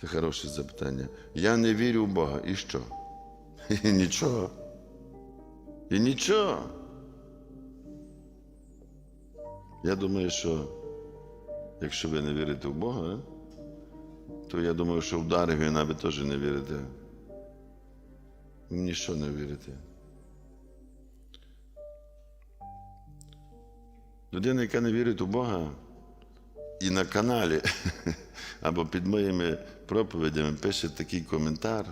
Це хороше запитання. Я не вірю в Бога. І що? І нічого. І нічого. Я думаю, що якщо ви не вірите в Бога, то я думаю, що в Дарвіна ви теж не вірите. Ніщо не вірите. Людина, яка не вірить у Бога, і на каналі або під моїми проповідями пише такий коментар.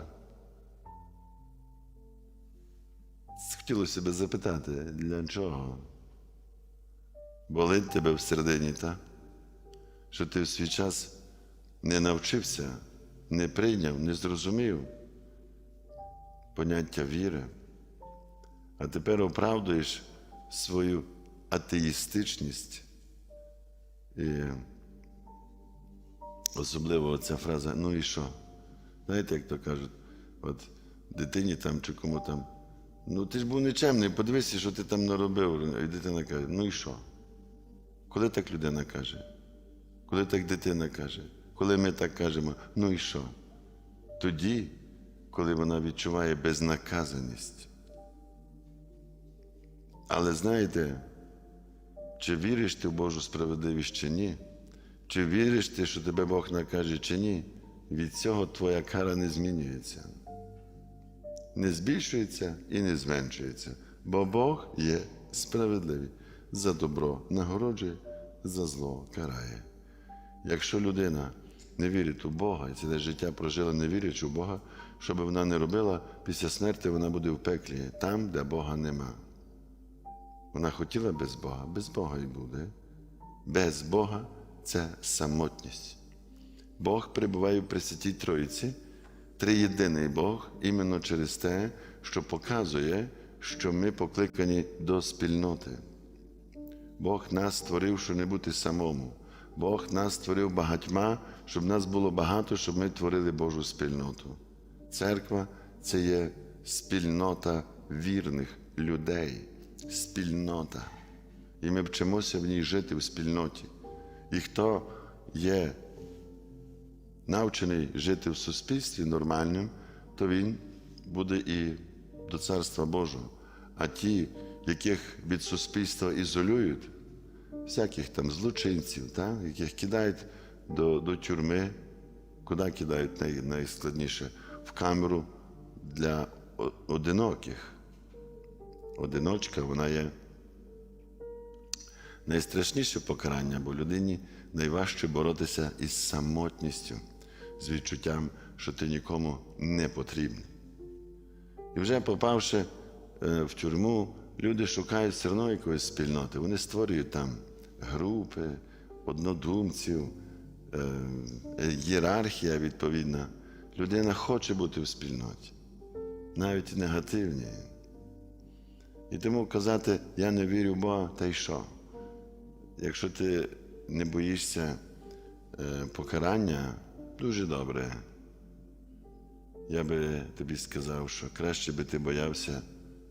Хотілося б запитати, для чого? Болить тебе всередині, так? Що ти в свій час не навчився, не прийняв, не зрозумів поняття віри, а тепер оправдуєш свою атеїстичність. І особливо ця фраза ну і що? Знаєте, як то кажуть, от дитині там чи кому там, ну ти ж був нечемний, подивися, що ти там наробив. І дитина каже, ну і що? Коли так людина каже? Коли так дитина каже? Коли ми так кажемо, ну і що? Тоді, коли вона відчуває безнаказаність. Але знаєте, чи віриш ти в Божу справедливість чи ні? Чи віриш ти, що тебе Бог накаже чи ні? Від цього твоя кара не змінюється, не збільшується і не зменшується, бо Бог є справедливий. За добро нагороджує, за зло карає. Якщо людина не вірить у Бога, і ціле життя прожила, не вірячи у Бога, що би вона не робила, після смерті вона буде в пеклі, там, де Бога нема. Вона хотіла без Бога, без Бога і буде. Без Бога це самотність. Бог перебуває в Пресвятій Троїці, триєдиний Бог, іменно через те, що показує, що ми покликані до спільноти. Бог нас створив, щоб не бути самому. Бог нас створив багатьма, щоб нас було багато, щоб ми творили Божу спільноту. Церква це є спільнота вірних людей, спільнота. І ми вчимося в ній жити в спільноті. І хто є навчений жити в суспільстві нормальним, то він буде і до Царства Божого. А ті, яких від суспільства ізолюють, всяких там злочинців, та, яких кидають до, до тюрми, куди кидають най, найскладніше? В камеру для одиноких. Одиночка, вона є найстрашніше покарання, бо людині найважче боротися із самотністю, з відчуттям, що ти нікому не потрібний. І вже попавши е, в тюрму, люди шукають все одно якоїсь спільноти. Вони створюють там групи, однодумців, е, ієрархія відповідна. Людина хоче бути в спільноті, навіть негативні. І тому казати, я не вірю в Бога, та й що? Якщо ти не боїшся е, покарання, дуже добре. Я би тобі сказав, що краще би ти боявся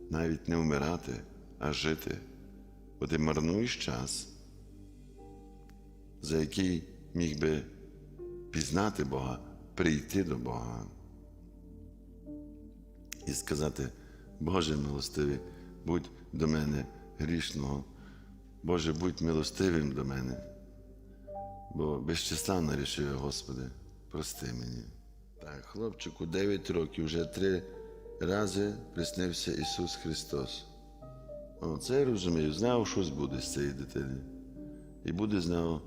навіть не вмирати, а жити, бо ти марнуєш час, за який міг би пізнати Бога, прийти до Бога і сказати, Боже милостивий, будь до мене грішного, Боже, будь милостивим до мене, бо безчисленно рішив, Господи, прости мені. Так, хлопчику 9 років вже три рази приснився Ісус Христос. О, це я розумію, знав, щось буде з цієї дитини. І буде з нього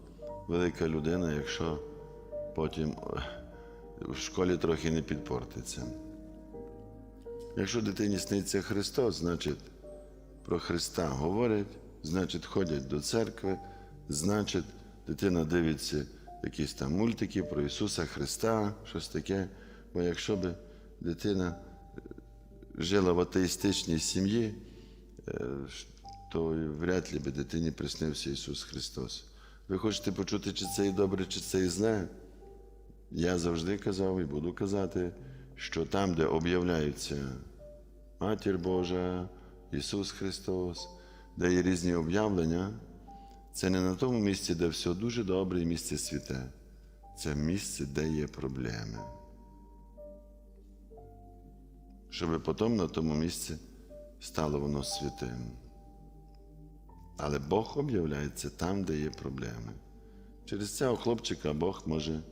велика людина, якщо потім в школі трохи не підпортиться. Якщо дитині сниться Христос, значить про Христа говорять, значить ходять до церкви, значить дитина дивиться якісь там мультики про Ісуса Христа, щось таке. Бо якщо б дитина е, жила в атеїстичній сім'ї, е, то вряд ли би дитині приснився Ісус Христос. Ви хочете почути, чи це і добре, чи це і зле? Я завжди казав і буду казати, що там, де об'являється Матір Божа, Ісус Христос, де є різні об'явлення, це не на тому місці, де все дуже добре і місце святе. це місце, де є проблеми. Щоб потім на тому місці стало воно святим. Але Бог об'являється там, де є проблеми. Через цього хлопчика Бог може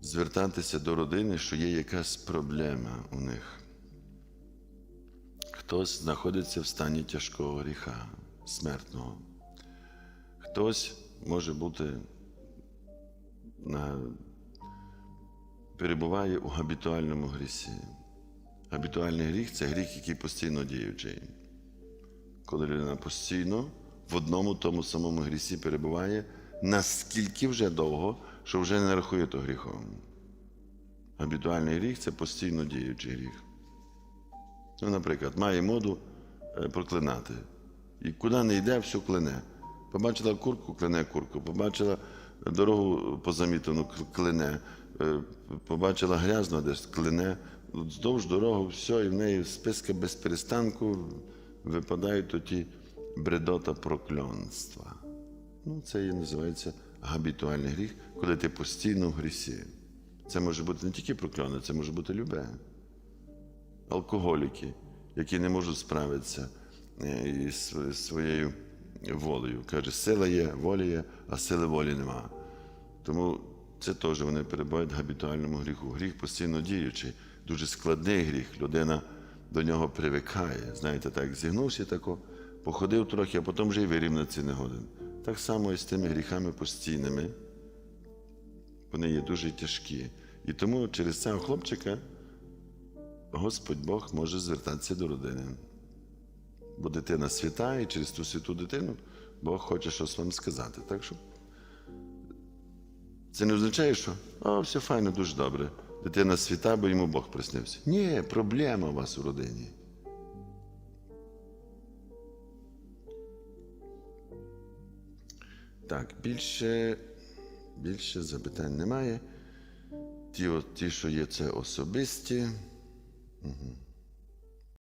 звертатися до родини, що є якась проблема у них. Хтось знаходиться в стані тяжкого гріха, смертного. Хтось може бути на, перебуває у габітуальному грісі. Габітуальний гріх це гріх, який постійно діючий. Коли людина постійно в одному тому самому грісі перебуває, наскільки вже довго, що вже не рахує то гріхом. Габітуальний гріх це постійно діючий гріх. Ну, наприклад, має моду е, проклинати. І куди не йде, все клине. Побачила курку, клине курку. Побачила дорогу позамітану, кл- клине. Е, Побачила грязно десь, клине. Вздовж дорогу, все, і в неї списка без перестанку випадають оті бредота прокльонства. Ну, це і називається габітуальний гріх, коли ти постійно в грісі. Це може бути не тільки прокльони, це може бути любе алкоголіки, які не можуть справитися е, із своєю волею. Каже, сила є, воля є, а сили волі нема. Тому це теж вони перебувають габітуальному гріху. Гріх постійно діючий, дуже складний гріх. Людина до нього привикає. Знаєте, так зігнувся тако, походив трохи, а потім вже й вирівнятися не годен. Так само і з тими гріхами постійними. Вони є дуже тяжкі. І тому через цього хлопчика Господь Бог може звертатися до родини. Бо дитина свята, і через ту святу дитину Бог хоче щось вам сказати. Так що це не означає, що о, все файно, дуже добре. Дитина свята, бо йому Бог приснився. Ні, проблема у вас у родині. Так, більше, більше запитань немає. Ті, от- ті, що є, це особисті. Mm-hmm.